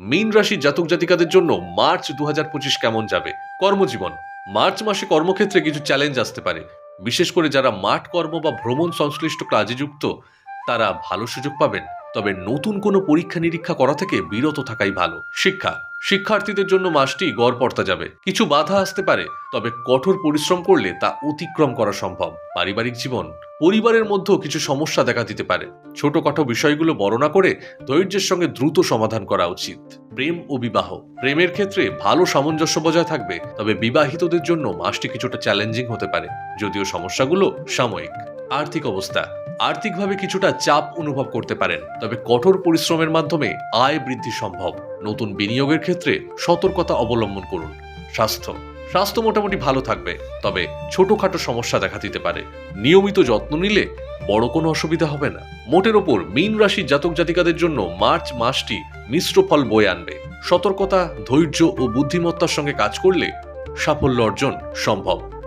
মীন রাশি জাতক জাতিকাদের জন্য মার্চ দুহাজার পঁচিশ কেমন যাবে? কর্মজীবন। মার্চ মাসে কর্মক্ষেত্রে কিছু চ্যালেঞ্জ আসতে পারে। বিশেষ করে যারা মাঠ কর্ম বা ভ্রমণ সংশ্লিষ্ট কাজে যুক্ত, তারা ভালো সুযোগ পাবেন। তবে নতুন কোনো পরীক্ষা নিরীক্ষা করা থেকে বিরত থাকাই ভালো। শিক্ষা। শিক্ষার্থীদের জন্য মাসটি গড়পড়তা যাবে। কিছু বাধা আসতে পারে, তবে কঠোর পরিশ্রম করলে তা অতিক্রম করা সম্ভব। পারিবারিক জীবন। পরিবারের মধ্যেও কিছু সমস্যা দেখা দিতে পারে। ছোটখাটো বিষয়গুলো বড় না করে ধৈর্যের সঙ্গে দ্রুত সমাধান করা উচিত। প্রেম ও বিবাহ। প্রেমের ক্ষেত্রে ভালো সামঞ্জস্য বজায় থাকবে, তবে বিবাহিতদের জন্য মাসটি কিছুটা চ্যালেঞ্জিং হতে পারে, যদিও সমস্যাগুলো সাময়িক। আর্থিক অবস্থা। আর্থিকভাবে কিছুটা চাপ অনুভব করতে পারেন, তবে কঠোর পরিশ্রমের মাধ্যমে আয় বৃদ্ধি সম্ভব। নতুন বিনিয়োগের ক্ষেত্রে সতর্কতা অবলম্বন করুন। স্বাস্থ্য। স্বাস্থ্য মোটামুটি ভালো থাকবে, তবে ছোটখাটো সমস্যা দেখা দিতে পারে। নিয়মিত যত্ন নিলে বড় কোনো অসুবিধা হবে না। মোটের ওপর মীন রাশির জাতক জাতিকাদের জন্য মার্চ মাসটি মিশ্র ফল বয়ে আনবে। সতর্কতা, ধৈর্য ও বুদ্ধিমত্তার সঙ্গে কাজ করলে সাফল্য অর্জন সম্ভব।